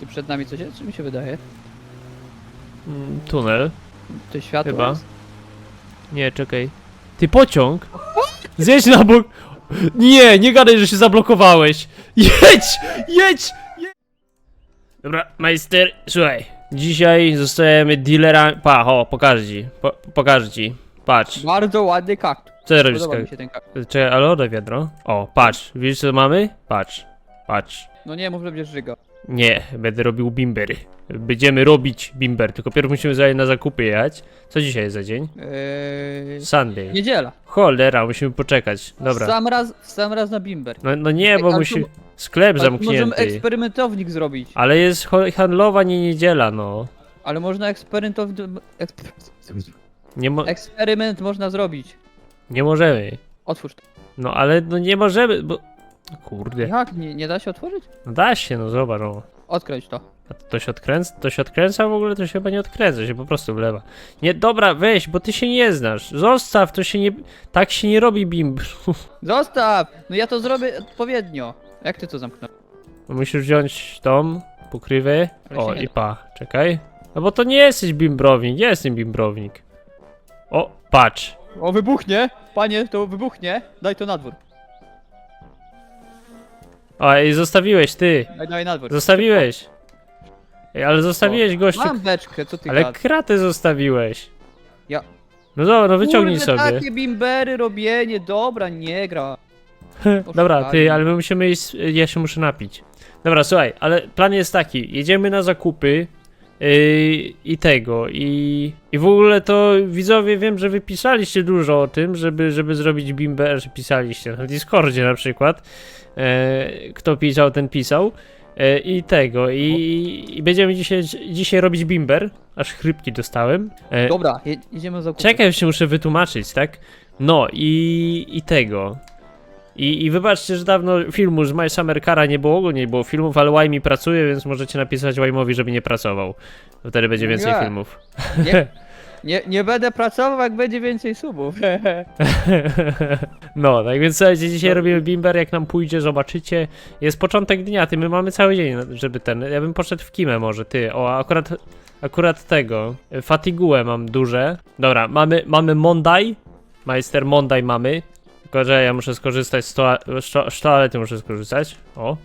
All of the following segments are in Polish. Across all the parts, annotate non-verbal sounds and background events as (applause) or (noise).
Ty przed nami coś jest? Czy mi się wydaje? Mm, tunel. To światło Chyba. jest? Nie, czekaj. Ty pociąg? Zjedź na bok. Nie, nie gadaj, że się zablokowałeś. Jedź! Jedź! jedź. Dobra, majster, słuchaj. Dzisiaj zostajemy dealerami. Pa, o, pokażę ci. Po, pokażę ci. Patrz. Bardzo ładny kaktus. Co ty robisz? Podoba mi się ten kaktus. Czekaj, ale oddaj wiadro. O, patrz. Widzisz co mamy? Patrz. Patrz. No nie, mów, że będziesz żygał. Nie, będę robił bimbery. Będziemy robić bimber, tylko pierw musimy sobie na zakupy jechać. Co dzisiaj jest za dzień? Eee... Sunday. Niedziela. Cholera, musimy poczekać. Dobra. Sam raz, sam raz na bimber. No, no nie, Ej, bo ale musi... to- Sklep Ale Możemy zamknięty. eksperymentownik zrobić. Ale jest handlowa, nie niedziela, no. Ale można eksperymentownik... Nie, mo Eksperyment można zrobić. nie możemy. Otwórz to. No ale no nie możemy, bo... Kurde. Jak? Nie, nie da się otworzyć? No da się, no zobacz, no. Odkręć to. A to, się odkręca? To się odkręca w ogóle? To się chyba nie odkręca, się po prostu wlewa. Nie, dobra, weź, bo ty się nie znasz. Zostaw, to się nie... Tak się nie robi bimb. (laughs) Zostaw! No ja to zrobię odpowiednio. Jak ty to zamknąłeś? Musisz wziąć tą pokrywę. Ale O, nie i da. pa, czekaj. No bo to nie jesteś bimbrownik, nie jestem bimbrownik. O, patrz. O, wybuchnie! Panie, to wybuchnie. Daj to na dwór. O, i zostawiłeś, ty. Daj, daj na dwór. Zostawiłeś. Ej, ale zostawiłeś, gościu. Mam beczkę, co ty Ale gadasz? kratę zostawiłeś. Ja- No dobra, no wyciągnij Kurde, sobie. takie bimbery robienie, dobra, nie gra. Dobra, ty, ale my musimy iść, ja się muszę napić. Dobra, słuchaj, ale plan jest taki, jedziemy na zakupy yy, i tego, i, i w ogóle to widzowie wiem, że wy pisaliście dużo o tym, żeby, żeby zrobić bimber, że pisaliście na Discordzie na przykład, kto pisał, ten pisał. E, I tego, i, i będziemy dzisiaj, dzisiaj robić bimber, aż chrypki dostałem. E, Dobra, je, jedziemy za Czekaj, już się muszę wytłumaczyć, tak? No i, i tego. I, I wybaczcie, że dawno filmu z My Summer Cara nie było, ogólnie nie było filmów, ale Łajmi pracuje, więc możecie napisać Łajmowi, żeby nie pracował. Wtedy będzie więcej Nie. filmów. Nie, (laughs) nie, nie będę pracował, jak będzie więcej subów. (laughs) no, tak więc słuchajcie, dzisiaj robimy bimber, jak nam pójdzie, zobaczycie. Jest początek dnia, ty, my mamy cały dzień, żeby ten, ja bym poszedł w kimę może, ty, o, akurat, akurat tego, fatiguę mam duże. Dobra, mamy, mamy Monday, majster Monday mamy, tylko że ja muszę skorzystać z, toa z, to z toalety, muszę skorzystać, o.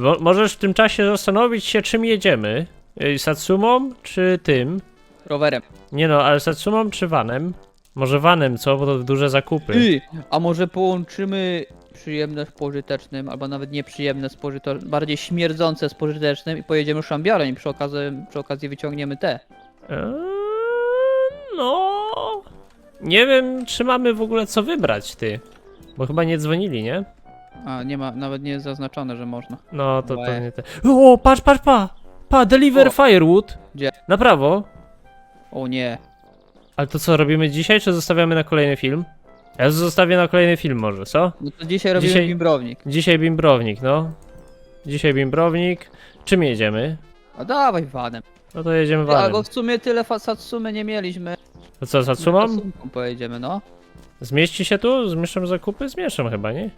Mo możesz w tym czasie zastanowić się, czym jedziemy, Y, Satsumą czy tym? Rowerem. Nie no, ale Satsumą czy vanem? Może vanem, co? Bo to duże zakupy. Ty, a może połączymy przyjemne z pożytecznym, albo nawet nieprzyjemne z pożytecznym, bardziej śmierdzące z pożytecznym i pojedziemy szambiarem i przy okazji, przy okazji wyciągniemy te. Eee, no. Nie wiem, czy mamy w ogóle co wybrać, ty. Bo chyba nie dzwonili, nie? A, nie ma, nawet nie jest zaznaczone, że można. No to Łe. pewnie te. O, patrz, patrz, pa! Pa, deliver O. firewood. Gdzie? Na prawo. O nie. Ale to co, robimy dzisiaj, czy zostawiamy na kolejny film? Ja zostawię na kolejny film może, co? No to dzisiaj robimy Dzisiaj- bimbrownik. Dzisiaj bimbrownik, no. Dzisiaj bimbrownik. Czym jedziemy? A dawaj vanem. No to jedziemy Ty, Albo vanem. w sumie tyle Satsumy nie mieliśmy. To co, Satsumą? Satsumką pojedziemy, no. Zmieści się tu? Zmieszczą zakupy? Zmieszczą chyba, nie?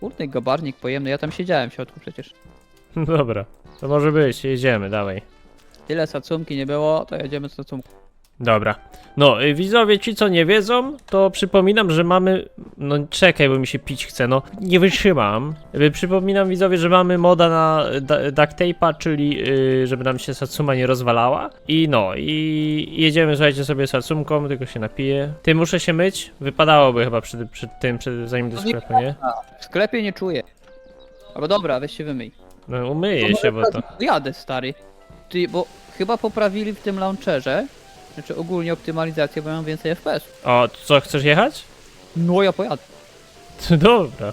Kurde, gabarnik pojemny, ja tam siedziałem w środku przecież. (laughs) Dobra, to może być, jedziemy, dawaj. Tyle Satsumki nie było, to jedziemy z Satsumką. Dobra. No, y, widzowie, ci co nie wiedzą, to przypominam, że mamy. No czekaj, bo mi się pić chce, no nie wytrzymam. Y, Przypominam widzowie, że mamy moda na y, da- duct tape'a, czyli y, żeby nam się Satsuma nie rozwalała. I no, i jedziemy, słuchajcie sobie Satsumką, tylko się napiję. Ty muszę się myć? Wypadałoby chyba przed, przed tym, przed, zanim do No nie sklepu, nie? W sklepie nie czuję. Albo dobra, weź się wymyj. No umyję się, bo to. Jadę, stary. Ty, bo chyba poprawili w tym launcherze, znaczy ogólnie optymalizację, bo mam więcej FPS. O, co, chcesz jechać? No ja pojadę. (laughs) Dobra.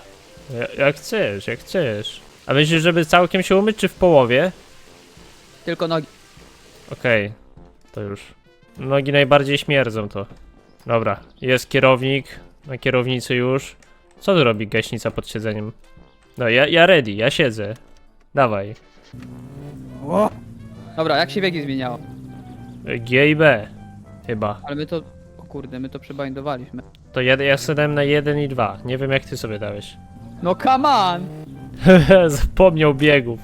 Ja- Jak chcesz, jak chcesz. A myślisz, żeby całkiem się umyć, czy w połowie? Tylko nogi. Okej, to już. Nogi najbardziej śmierdzą to. Dobra, jest kierownik, na kierownicy już. Co tu robi gaśnica pod siedzeniem? No, ja, ja ready, ja siedzę. Dawaj. Dobra, jak się biegi zmieniało? G i B. Chyba. Ale my to... O kurde, my to przebindowaliśmy. To ja, ja sobie dałem na 1 i 2. Nie wiem jak ty sobie dałeś. (laughs) No come on! Zapomniał biegów.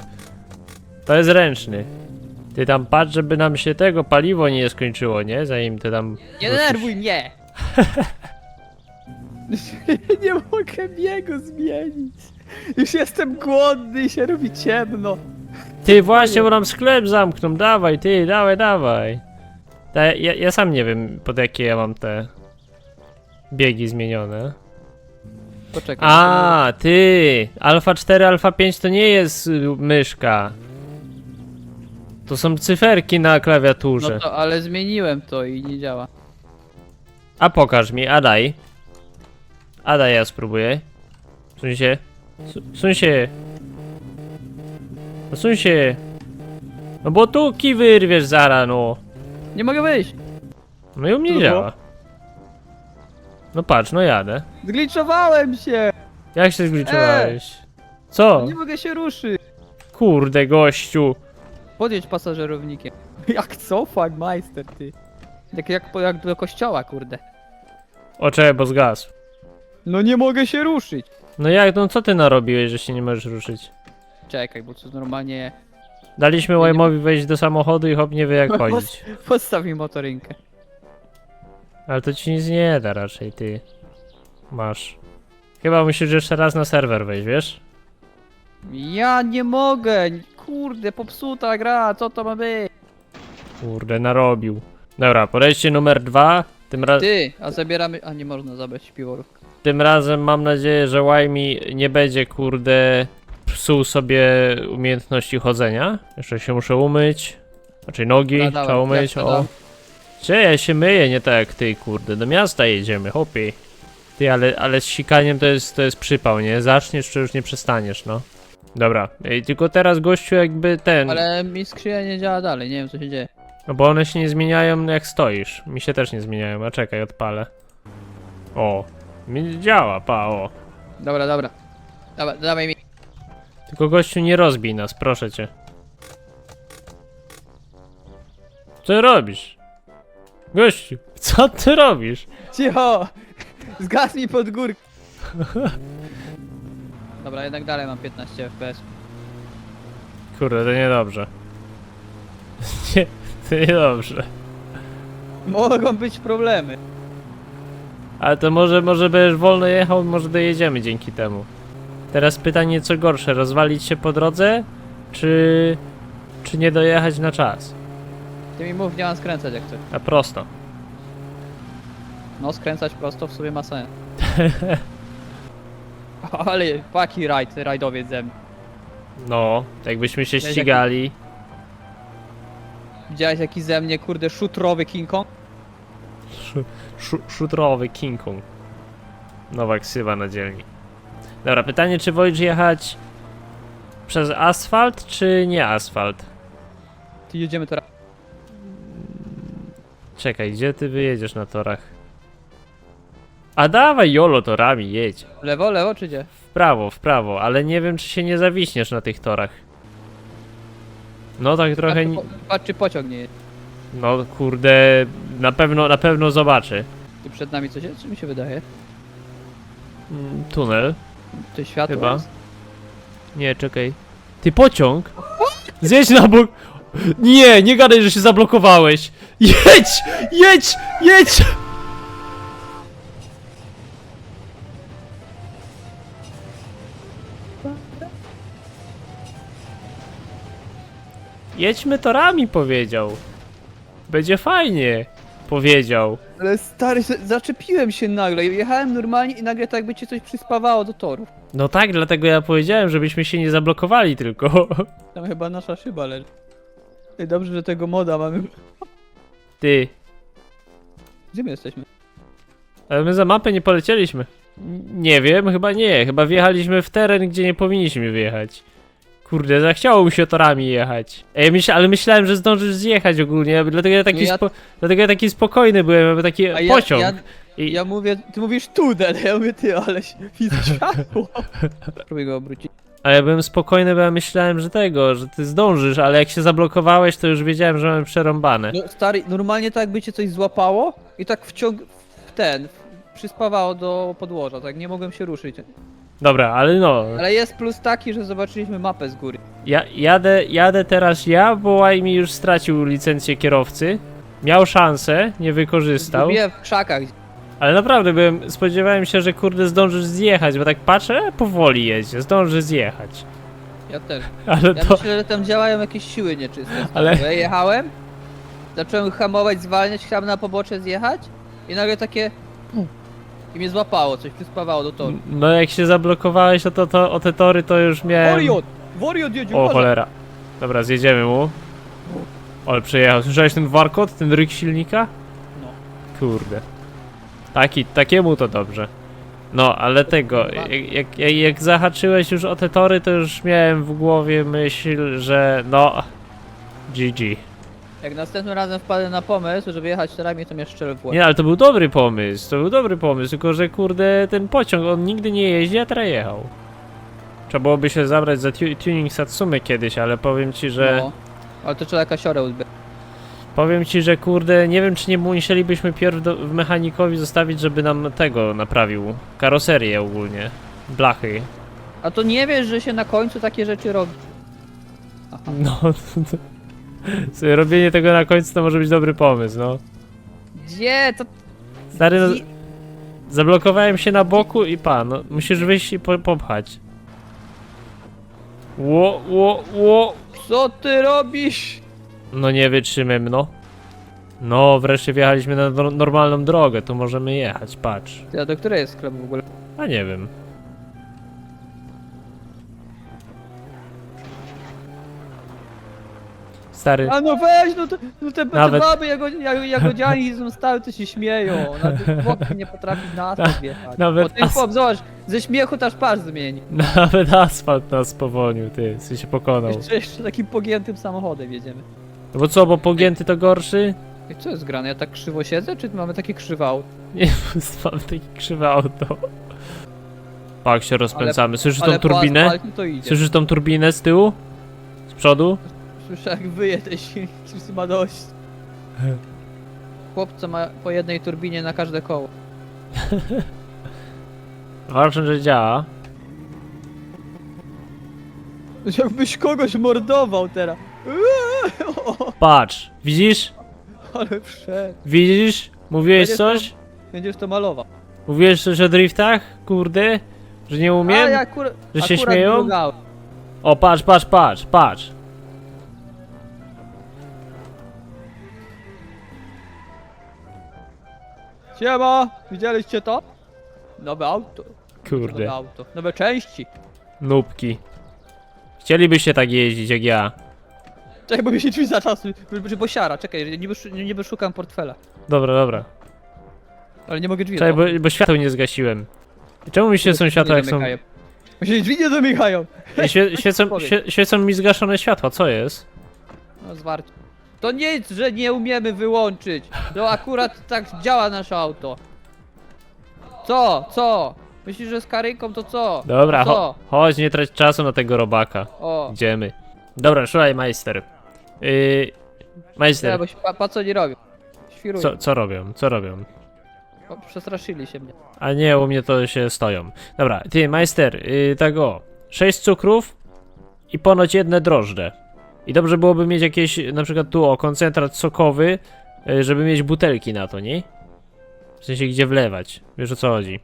To jest ręczny. Ty tam patrz, żeby nam się tego paliwo nie skończyło, nie? Zanim ty tam... Nie denerwuj mnie! (laughs) nie mogę biegu zmienić. Już jestem głodny i się robi ciemno. Ty właśnie, bo nam sklep zamkną, dawaj, ty, dawaj, dawaj. Ta, ja, ja sam nie wiem, pod jakie ja mam te biegi zmienione. Poczekaj. A, ty, Alfa 4, Alfa 5 to nie jest y, myszka. To są cyferki na klawiaturze. No to, ale zmieniłem to i nie działa. A pokaż mi, a daj. A daj, ja spróbuję. Suń się. Su- Suń się. No suń się. No bo tu kij wyrwiesz zara, no. Nie mogę wyjść. No i u mnie Turbo? działa. No patrz, no jadę. Zgliczowałem się. Jak się zgliczowałeś? Co? Nie mogę się ruszyć. Kurde, gościu. Podjedź pasażerownikiem. (laughs) Jak co? Fagmeister, ty. Jak, jak, jak do kościoła, kurde. O czekaj, bo zgasł. No nie mogę się ruszyć. No jak, no co ty narobiłeś, że się nie możesz ruszyć? Czekaj, bo to normalnie... Daliśmy nie Łajmowi wejść do samochodu i hop nie wie jak chodzić. Podstaw mi motorynkę. Ale to ci nic nie da raczej, ty. Masz. Chyba musisz jeszcze raz na serwer wejść, wiesz? Ja nie mogę. Kurde, popsuta gra, co to ma być? Kurde, narobił. Dobra, podejście numer dwa. Tym, ra Ty, a zabieramy... A nie można zabrać piworów. tym razem mam nadzieję, że Łajmi nie będzie, kurde, psuł sobie umiejętności chodzenia. Jeszcze się muszę umyć. Znaczy nogi, Dobra, dawaj, trzeba umyć, jak to o. dam? Cie, ja się myję, nie tak jak ty, kurde. Do miasta jedziemy, hopie. Ty, ale, ale z sikaniem to jest, to jest przypał, nie? Zaczniesz, czy już nie przestaniesz, no. Dobra, i tylko teraz gościu jakby ten, Ale mi skrzynia nie działa dalej, nie wiem co się dzieje. no bo one się nie zmieniają jak stoisz. Mi się też nie zmieniają, a czekaj, odpalę. O, mi działa, pa, o. Dobra, dobra. Dawaj, dawaj mi. Tylko gościu nie rozbij nas, proszę cię. Co ty robisz? Gościu, co ty robisz? Cicho! Zgas mi pod górkę. (laughs) Dobra, jednak dalej mam 15 FPS. Kurde, to niedobrze. (laughs) Nie, to niedobrze. Mogą być problemy. Ale to może, może będziesz wolno jechał, może dojedziemy dzięki temu. Teraz pytanie, co gorsze, rozwalić się po drodze, czy, czy nie dojechać na czas? Ty mi mów, nie mam skręcać jak chcesz. A prosto. No, skręcać prosto w sobie ma sens. (laughs) Ale paki rajd, rajdowiec ze mnie. No, jakbyśmy się ścigali. Widziałeś jaki ze mnie, kurde, szutrowy King Kong? Sz- sz- Szutrowy King Kong. Nowa ksywa na dzielni. Dobra, pytanie, czy wolisz jechać przez asfalt, czy nie asfalt? Ty jedziemy teraz. Czekaj, gdzie ty wyjedziesz na torach? A dawaj, jolo torami, jedź. Lewo, lewo czy gdzie? W prawo, w prawo, ale nie wiem, czy się nie zawiśniesz na tych torach. No tak trochę... Patrz, ni- po, patrz czy pociąg nie jest. No kurde, na pewno, na pewno zobaczy. Tu przed nami coś jest, czy mi się wydaje? Mm, Tunel. To światło Chyba. jest? Nie, czekaj. Ty pociąg? Zjedź na bok. Nie, nie gadaj, że się zablokowałeś. Jedź! Jedź! Jedź! Jedźmy torami, powiedział. Będzie fajnie, powiedział. Ale stary, zaczepiłem się nagle, jechałem normalnie i nagle tak by cię coś przyspawało do torów. No tak, dlatego ja powiedziałem, żebyśmy się nie zablokowali tylko. (laughs) Tam chyba nasza szyba leży. Ej, Dobrze, że tego moda mamy. Ty, Gdzie my jesteśmy? ale my za mapę nie polecieliśmy. N- Nie wiem, chyba nie. Chyba wjechaliśmy w teren, gdzie nie powinniśmy wjechać. Kurde, zachciało mi się torami jechać. Ej, myśl, ale myślałem, że zdążysz zjechać ogólnie, dlatego ja taki, No ja- spo, dlatego ja taki spokojny byłem, bo taki A pociąg. ja, I, ja mówię, ty mówisz tunel, ja mówię ty, ale się- (laughs) widzę światło. (laughs) Spróbuj go obrócić. A ja byłem spokojny, bo ja myślałem, że tego, że ty zdążysz, ale jak się zablokowałeś, to już wiedziałem, że mamy przerąbane. No stary, normalnie tak by cię coś złapało i tak wciąg... w ten, w- przyspawało do podłoża, tak nie mogłem się ruszyć. Dobra, ale no. Ale jest plus taki, że zobaczyliśmy mapę z góry. Ja, jadę, jadę teraz ja, bo mi już stracił licencję kierowcy. Miał szansę, nie wykorzystał. Zgubiłem w krzakach. Ale naprawdę byłem, spodziewałem się, że kurde zdążysz zjechać, bo tak patrzę, e, powoli jedzie, zdąży zjechać. Ja też. (laughs) Ale Ja to. myślę, że tam działają jakieś siły nieczyste. Ale- Ale... Ja jechałem, zacząłem hamować, zwalniać, chciałem na pobocze zjechać i nagle takie... I mnie złapało, coś przyspawało do toru. No jak się zablokowałeś o, to, to, o te tory, to już miałem. Wariot! Wariot jedzie, O uważaj! cholera. Dobra, zjedziemy mu. Ale przejechał. Słyszałeś ten warkot, ten ryk silnika? No. Kurde. Taki, takiemu to dobrze. No, ale tego, jak, jak, jak, jak zahaczyłeś już o te tory, to już miałem w głowie myśl, że no... GG. Jak następnym razem wpadę na pomysł, żeby jechać torami, to mnie szczerze w łeb. Nie, ale to był dobry pomysł, to był dobry pomysł, tylko że kurde, ten pociąg, on nigdy nie jeździ, a teraz jechał. Trzeba byłoby się zabrać za tu tuning Satsumy kiedyś, ale powiem ci, że... No. Ale to trzeba kasiorę uzbierać. Powiem ci, że kurde, nie wiem czy nie musielibyśmy pierw do, w mechanikowi zostawić, żeby nam tego naprawił. Karoserię ogólnie. Blachy. A to nie wiesz, że się na końcu takie rzeczy robi. Aha. No, (laughs) to, sobie robienie tego na końcu to może być dobry pomysł, no. Gdzie? To... Stary, no, zablokowałem się na boku i pan, no, musisz wyjść i po, popchać. Ło, ło, ło. Co ty robisz? No nie wytrzymam, no. No, wreszcie wjechaliśmy na nor- normalną drogę, tu możemy jechać, patrz. Ty, a do której jest sklep w ogóle? A nie wiem. Stary, A no weź, no, to, no te, te Nawet- baby jago, jago, jagodziani są stałe, to się śmieją. Na boki nie potrafi na asfalt (laughs) wjechać. nawet Bo ten as- chłop, zobacz, ze śmiechu też parz zmieni. nawet asfalt nas powolnił, ty, ty się pokonał. Jeszcze, jeszcze takim pogiętym samochodem jedziemy. No bo co, bo pogięty to gorszy? I co jest grane? Ja tak krzywo siedzę, czy mamy takie krzywał? Nie, mam taki krzywe auto. (laughs) Tak się rozpędzamy. Słyszysz tą turbinę? Słyszysz tą turbinę z tyłu? Z przodu? Słyszę jak wyje ten silnik, (laughs) wszyscy ma dość. Chłopca ma po jednej turbinie na każde koło. (laughs) Ważne, że działa. (laughs) Jakbyś kogoś mordował teraz. Patrz, widzisz? Ale wszedł. Widzisz? Mówiłeś Będziesz coś? Będziesz to malował. Mówiłeś coś o driftach? Kurde? Że nie A umiem? ja akurat, Że się akurat śmieją? O, patrz, patrz, patrz, patrz. Siema! Widzieliście to? Nowe auto. Nowe Kurde, auto. Nowe części. nubki. Chcielibyście tak jeździć jak ja. Czekaj, bo mi się drzwi zaczasły. Czy posiara, czekaj, niby, szu- niby szukam portfela. Dobra, dobra. Ale nie mogę drzwi Czekaj, bo, bo światło nie zgasiłem. Czemu mi się są światła jak są... Bo się drzwi nie zamykają. Świe, (laughs) świecą, świe, świecą mi zgaszone światła, co jest? No zwarcie. To nic, że nie umiemy wyłączyć. To akurat tak działa nasze auto. Co? Co? Myślisz, że z karynką to co? Dobra, co? cho chodź, nie trać czasu na tego robaka. O. Idziemy. Dobra, słuchaj, majster. Yy, Nie, majster, bo się pa, pa co nie robią. Świrują. co, co robią, co robią? O, Przestraszyli się mnie. A nie, u mnie to się stoją. Dobra, ty, majster, yy, tak o. Sześć cukrów i ponoć jedne drożdże. I dobrze byłoby mieć jakieś, na przykład tu o, koncentrat sokowy, yy, żeby mieć butelki na to, nie? W sensie, gdzie wlewać. Wiesz o co chodzi.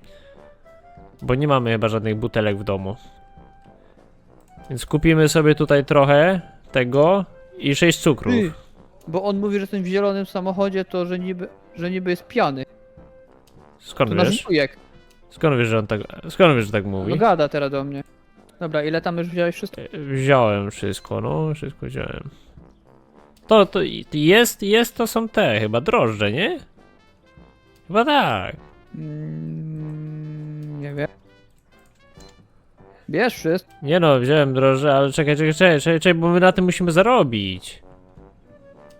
Bo nie mamy chyba żadnych butelek w domu. Więc kupimy sobie tutaj trochę tego i sześć cukrów. Ty, bo on mówi, że ten w zielonym samochodzie to, że niby, że niby jest pijany. Skąd To nasz wiesz? wujek. Skąd wiesz, że on tak, skąd wiesz, że tak No mówi? gada teraz do mnie. Dobra, ile tam już wziąłeś wszystko? Wziąłem wszystko, no, wszystko wziąłem. To, to jest, jest, to są te, chyba drożdże, nie? Chyba tak. Mm, nie wiem. Bierz wszystko. Nie no, wziąłem drożdże, ale czekaj, czekaj, czekaj, czekaj, czekaj, bo my na tym musimy zarobić.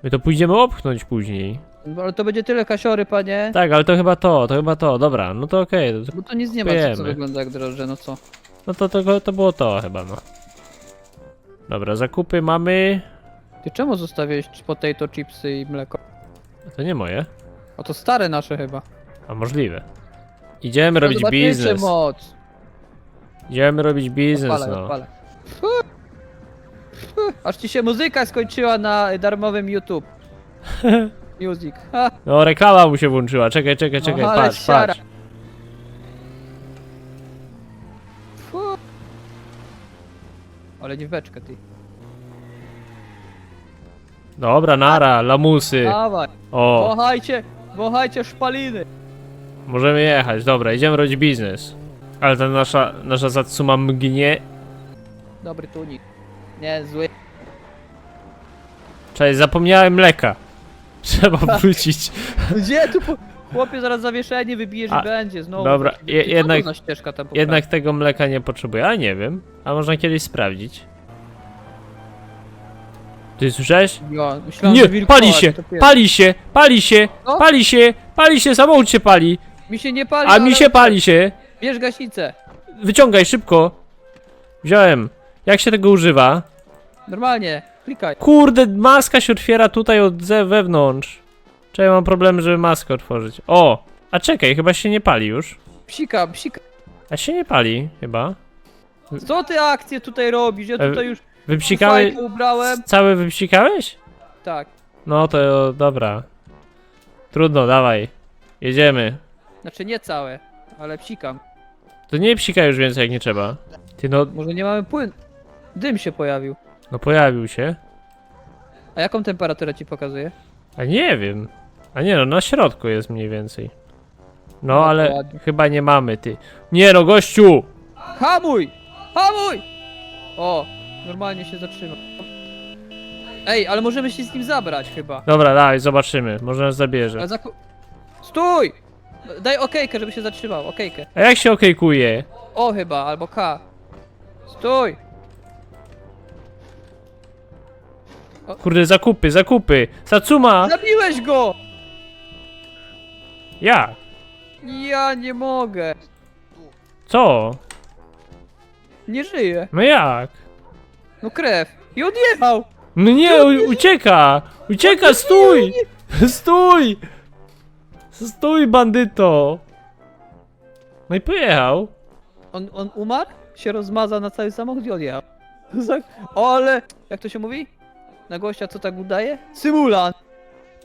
My to pójdziemy opchnąć później. Ale to będzie tyle kasiory, panie. Tak, ale to chyba to, to chyba to, dobra, no to okej, to- Bo to nic nie ma, co, co wygląda jak drożdże, no co? No to, to, to było to chyba, no. Dobra, zakupy mamy, Ty czemu zostawiłeś potato chipsy i mleko? to nie moje, A to stare nasze chyba. a możliwe. Idziemy robić zobaczycie biznes. moc. Idziemy robić biznes, Odpalaj, no. odpalaj. Aż ci się muzyka skończyła na darmowym YouTube. (laughs) Music. Ha. No, reklama mu się włączyła. Czekaj, czekaj, No, czekaj, ale patrz, siara. patrz. Ale nie w beczkę ty. Dobra, nara, lamusy. Dawaj. O, Wąchajcie, wąchajcie szpaliny. możemy jechać. Dobra, idziemy robić biznes. Ale ta nasza, nasza Satsuma mgnie. Dobry tunik. Nie, zły. Cześć, zapomniałem mleka. (laughs) Trzeba (laughs) wrócić. Gdzie tu po... Chłopie zaraz zawieszenie wybijesz A, i będzie znowu. dobra, Ty, je- co jednak- za ścieżka tam po Jednak tego mleka nie potrzebuję. A nie wiem. A można kiedyś sprawdzić. Ty słyszałeś? prawej? Ja, myślałem, Nie, wilkołak, pali się, to pies. pali się, pali się, Co? pali się, pali się, samochód się pali, Mi się nie pali, a mi ale- się pali się. Bierz gaśnicę. Wyciągaj szybko. Wziąłem. Jak się tego używa? Normalnie, klikaj. Kurde, maska się otwiera tutaj od ze wewnątrz. Czy ja mam problem, żeby maskę otworzyć? O! A czekaj, chyba się nie pali już. Psika, psika. A się nie pali, chyba. Co ty akcje tutaj robisz? Ja E, tutaj już Wypsikałeś? fajkę ubrałem. Cały wypsikałeś? Tak. No to dobra. Trudno, dawaj. Jedziemy. Znaczy nie całe, ale psikam. To nie psika już więcej jak nie trzeba. Ty no, Może nie mamy płyn. Dym się pojawił. no pojawił się. A jaką temperaturę ci pokazuje? A nie wiem. A nie no, na środku jest mniej więcej. No No, ale chyba nie mamy, ty. Nie no, gościu! Hamuj! Hamuj! O, normalnie się zatrzyma. Ej, ale możemy się z nim zabrać chyba. Dobra, dawaj, zobaczymy. Może nas zabierze. Ale zaku... Stój! Daj okejkę, żeby się zatrzymał, okejkę. A jak się okejkuje? O chyba, albo K. Stój! Kurde, zakupy, zakupy! Satsuma! Zabiłeś go! Ja! Ja nie mogę. Co? Nie żyję. No jak? No krew. I odjechał! No nie, u- ucieka! Ucieka, stój! (laughs) Stój! Stój, bandyto! No i pojechał. On, on umarł? Się rozmazał na cały samochód i odjechał. (laughs) Za- O, ale... Jak to się mówi? Na gościa co tak udaje? Symulant!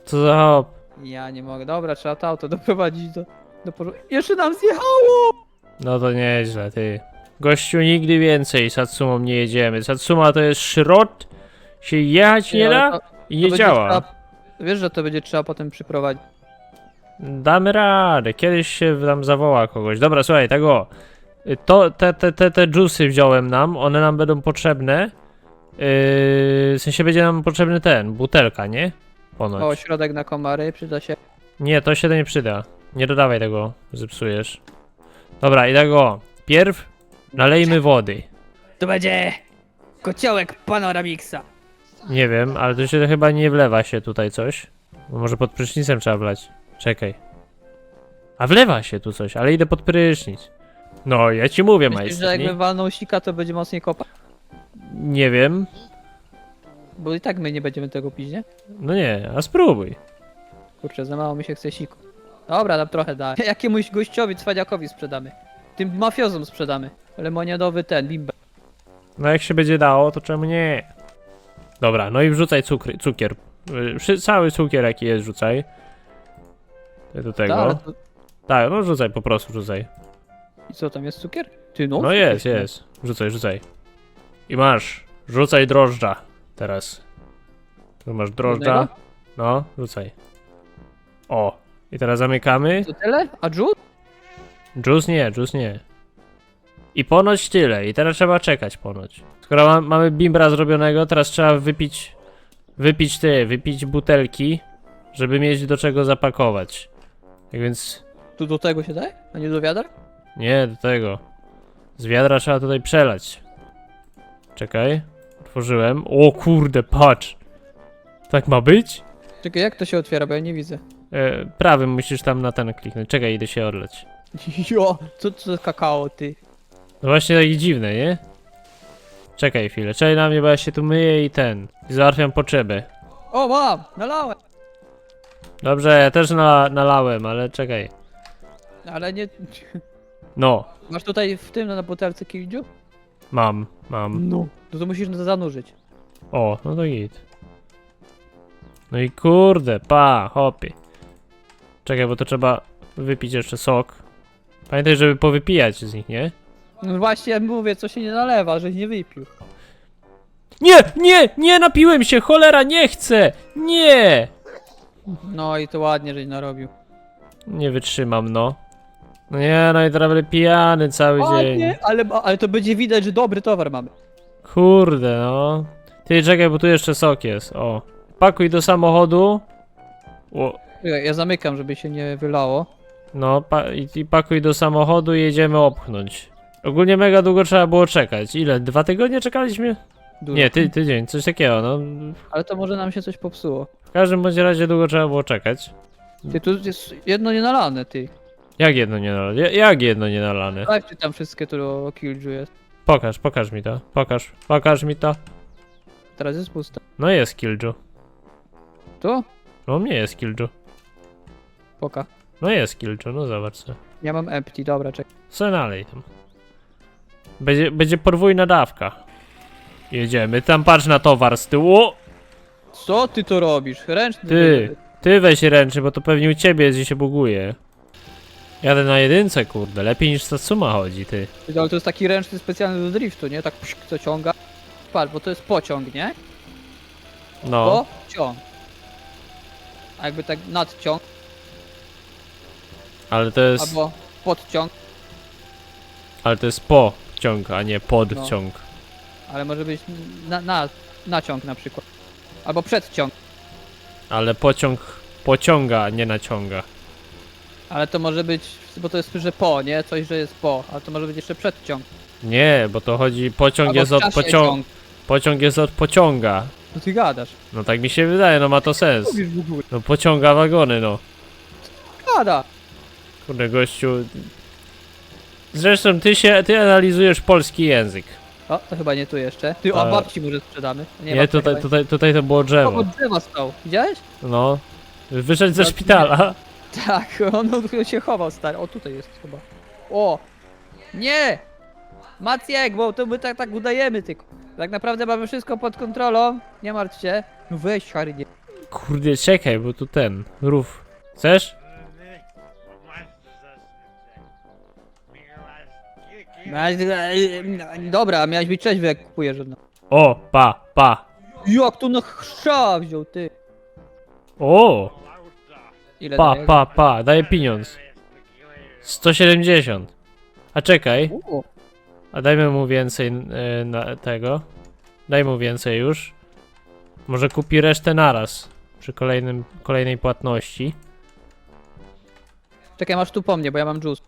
Co za hop. Ja nie mogę. Dobra, trzeba to auto (laughs) doprowadzić do... do porządku. Jeszcze nam zjechało! No to nieźle, ty. Gościu, nigdy więcej Satsumą nie jedziemy. Satsuma to jest szrot, się jechać nie ale da to- i to nie będzie działa. Trzeba... Wiesz, że to będzie trzeba potem przyprowadzić. Damy radę, kiedyś się tam zawoła kogoś. Dobra, słuchaj, tego. y, To, te, te, te, te juicy wziąłem nam, one nam będą potrzebne. Yy, w sensie będzie nam potrzebny ten, butelka, nie? Ponoć. O, środek na komary, przyda się. Nie, to się to nie przyda. Nie dodawaj tego, zepsujesz. Dobra, i tego. Pierw nalejmy wody. To będzie... Kociołek Panoramiksa. Nie wiem, ale to się chyba nie wlewa się tutaj coś. Bo Może pod prysznicem trzeba wlać. Czekaj. A wlewa się tu coś, ale idę pod prysznic. No, ja ci mówię, Myślisz, że majster. jakbym Nie, walnął sika, to będzie mocniej kopa? nie wiem. Bo i tak my nie będziemy tego pić, nie? No nie, a spróbuj. Kurczę, za mało mi się chce siku. Dobra, tam trochę da. (laughs) Jakiemuś gościowi, cwaniakowi sprzedamy. Tym mafiozom sprzedamy. Lemoniadowy ten, bimber. No jak się będzie dało, to czemu nie? Dobra, no i wrzucaj cukry, cukier. Y, wszy- Cały cukier jaki jest wrzucaj. Do tego. Da, ale to... Tak, no rzucaj, po prostu rzucaj. I co, tam jest cukier? Ty no? No jest, jest. Rzucaj, rzucaj. I masz. Rzucaj drożdża. Teraz. Tu masz drożdża. Jednego? No, rzucaj. O. I teraz zamykamy. To tyle? A Jude? Juice nie, juice nie. I ponoć tyle. I teraz trzeba czekać ponoć. Skoro ma, mamy bimbra zrobionego, teraz trzeba wypić. Wypić ty, wypić butelki, żeby mieć do czego zapakować. Tak więc. Tu do tego się daje? A nie do wiadra? Nie, do tego. Z wiadra trzeba tutaj przelać. Czekaj. Otworzyłem. O kurde, patrz. Tak ma być? Czekaj, jak to się otwiera, bo ja nie widzę. E, prawym musisz tam na ten kliknąć. Czekaj, idę się odleć. (laughs) Jo, co to za kakao, ty? No właśnie takie dziwne, nie? Czekaj chwilę, czekaj na mnie, bo ja się tu myję i ten. I załatwiam potrzeby. O, mam! Nalałem! Dobrze, ja też na, nalałem, ale czekaj. Ale nie... No, Masz tutaj w tym na butelce kildziu? Mam, mam. No. No to musisz to zanurzyć. O, no to git. No i kurde, pa, hopie. Czekaj, bo to trzeba wypić jeszcze sok. Pamiętaj, żeby powypijać z nich, nie? No właśnie mówię, co się nie nalewa, żeś nie wypił. Nie, nie, nie napiłem się, cholera, nie chcę! Nie! No i to ładnie, żeś narobił. Nie wytrzymam, no. No nie, no i będę pijany cały dzień. nie, ale, ale to będzie widać, że dobry towar mamy. Kurde, no. Ty, czekaj, bo tu jeszcze sok jest, o. Pakuj do samochodu. O, Ja, ja zamykam, żeby się nie wylało. no, pa i, i pakuj do samochodu i jedziemy opchnąć. Ogólnie mega długo trzeba było czekać. Ile? Dwa tygodnie czekaliśmy? Dużo. Nie, ty, tydzień, coś takiego, no. Ale to może nam się coś popsuło. W każdym bądź razie długo trzeba było czekać. Ty, tu jest jedno nienalane, ty. Jak jedno nie nalane? Ja- Jak jedno nie nalane? Tak, czy tam wszystkie tu o Killju jest. Pokaż, pokaż mi to. Pokaż, pokaż mi to. Teraz jest pusta. No jest Killju. Tu? No u mnie jest Killju. Poka. No jest Killju, no zobacz se. Ja mam empty, dobra, czekaj. Se nalej tam. Będzie, będzie podwójna dawka. Jedziemy, tam patrz na towar z tyłu. O! Co ty to robisz? Ręczny. Ty, ty weź ręczy, bo to pewnie u ciebie jest, gdzie się buguje. Jadę na jedynce, kurde, lepiej niż Satsuma chodzi, ty. Ale to jest taki ręczny specjalny do driftu, nie? Tak psiuk, co ciąga. Patrz, bo to jest pociąg, nie? No, Pociąg. A jakby tak nadciąg, ale to jest, albo podciąg, ale to jest pociąg, a nie podciąg. ale może być na, na, naciąg na przykład. Albo przedciąg, Ale pociąg pociąga, a nie naciąga. Ale to może być, bo to jest że po, nie? Coś, że jest po, ale to może być jeszcze przedciąg. Nie, bo to chodzi, pociąg Albo jest od czasie pociąga. ciąg. Pociąg jest od pociąga. Co ty gadasz? No tak mi się wydaje, no ma to sens. Mówisz w ogóle. No pociąga wagony, no. Gada. Kurde gościu. Zresztą ty się, ty analizujesz polski język. O, to chyba nie tu jeszcze. Ty, a E. babci może sprzedamy. Nie, babcia tutaj, chyba- tutaj, tutaj to było O, drzewo. od drzewa stał. Widziałeś? No. Wyszedł ze No, szpitala. Tak, on, się chował stary. O, tutaj jest chyba. O! Nie! Maciek, bo to my tak, tak udajemy tylko. Tak naprawdę mamy wszystko pod kontrolą. Nie martw się. No weź, Harry, nie. Kurde, czekaj, bo tu ten. Rów. Chcesz? E, dobra, miałeś być trzeźwy jak kupujesz jedno. O, pa, pa. Jak tu na chrza wziął, ty? O, Ile pa, daje? pa, pa. Daję pieniądz. 170. A czekaj. U, A dajmy mu więcej e, na tego. Daj mu więcej już. Może kupi resztę naraz. Przy kolejnym, kolejnej płatności. Czekaj, masz tu po mnie, bo ja mam juice.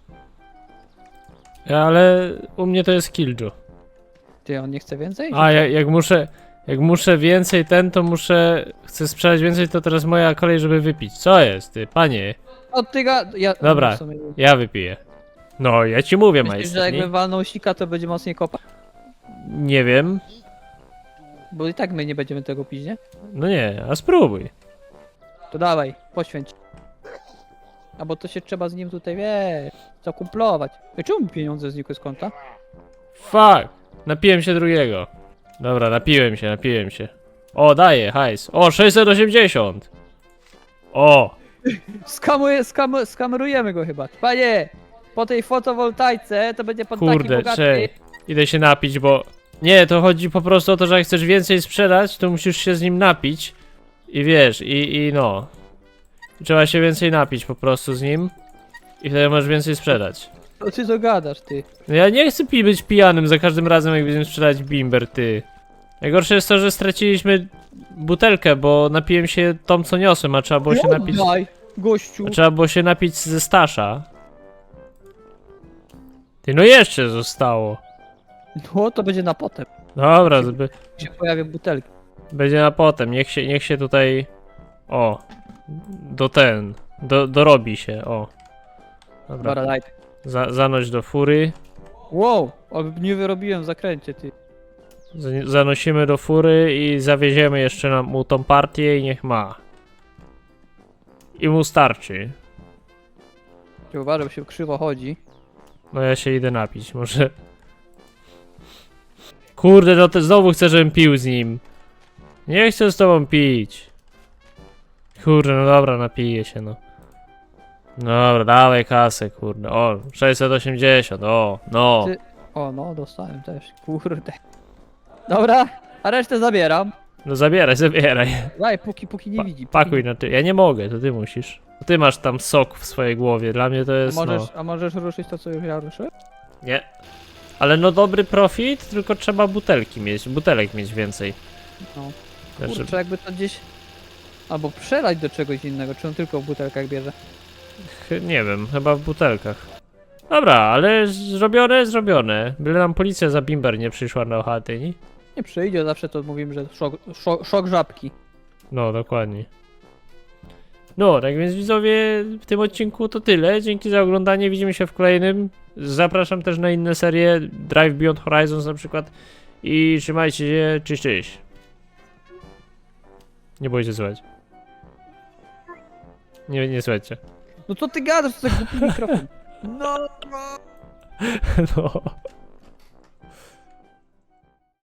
Ale u mnie to jest killju. Ty, on nie chce więcej? A jak, jak muszę. Jak muszę więcej ten, to muszę. Chcę sprzedać więcej, to teraz moja kolej, żeby wypić. Co jest, ty, panie? O, ty ga... Ja... Dobra. w sumie- Ja wypiję. No, ja ci mówię, Myślisz, że majster. jakby walnął sika, to będzie mocniej kopa? Nie wiem. Bo i tak my nie będziemy tego pić, nie? No nie, a spróbuj. To dawaj, poświęć. A bo to się trzeba z nim tutaj, wiesz, zakumplować. Ej, czemu mi pieniądze znikły z konta? Fuck! Napiłem się drugiego. Dobra, napiłem się, napiłem się. O, daję, hajs. O, 680! O! Skamuję, skam, skamerujemy go chyba. Panie, po tej fotowoltajce to będzie pan taki Kurde, bogaty. czej. Idę się napić, bo... Nie, to chodzi po prostu o to, że jak chcesz więcej sprzedać, to musisz się z nim napić. I wiesz, i, i no... Trzeba się więcej napić po prostu z nim. I wtedy możesz więcej sprzedać. Co ty to gadasz, ty? No ja nie chcę pi- być pijanym za każdym razem, jak będziemy sprzedać bimber, ty. Najgorsze jest to, że straciliśmy butelkę, bo napiłem się tą, co niosłem, a trzeba było się napić... Oddaj, gościu. A trzeba było się napić ze stasza. Ty, no jeszcze zostało. No, to będzie na potem. Dobra, Jak się pojawią butelki. będzie na potem. Niech się, niech się tutaj... O. Do ten. Do, dorobi się, o. Dobra, Dobra, daj. Za, zanoś do fury. Wow, nie wyrobiłem w zakręcie, ty. Z- Zanosimy do fury i zawieziemy jeszcze nam mu tą partię i niech ma. I mu starczy. Ty uważaj, bo się krzywo chodzi. No ja się idę napić, może. Kurde, no to znowu chcę, żebym pił z nim. Nie chcę z tobą pić. Kurde, no dobra, napiję się, no. Dobra, dawaj kasę, kurde. O, 680, o, no. Ty- O, no, dostałem też, kurde. Dobra, a resztę zabieram. No zabieraj, zabieraj. Daj, póki, póki nie Pa- widzi. póki Pakuj na ty. Ja nie mogę, to ty musisz. To ty masz tam sok w swojej głowie, dla mnie to A jest, możesz, no. a możesz ruszyć to, co już ja ruszyłem? Nie. Ale no dobry profit, tylko trzeba butelki mieć, butelek mieć więcej. No. Znaczy, Kurczę, jakby to gdzieś... Albo przelać do czegoś innego, czy on tylko w butelkach bierze? Nie wiem, chyba w butelkach. Dobra, ale zrobione, zrobione. Byle nam policja za bimber nie przyszła na chaty, nie? Nie przyjdzie, zawsze to mówimy, że szok, szok, szok żabki. No, dokładnie. No, tak więc widzowie, w tym odcinku to tyle. Dzięki za oglądanie, widzimy się w kolejnym. Zapraszam też na inne serie, Drive Beyond Horizons na przykład. I trzymajcie się, cześć, cześć. Nie bójcie słuchać. Nie, nie słuchajcie. No co ty gadasz, to jest głupi mikrofon. (laughs) No, No.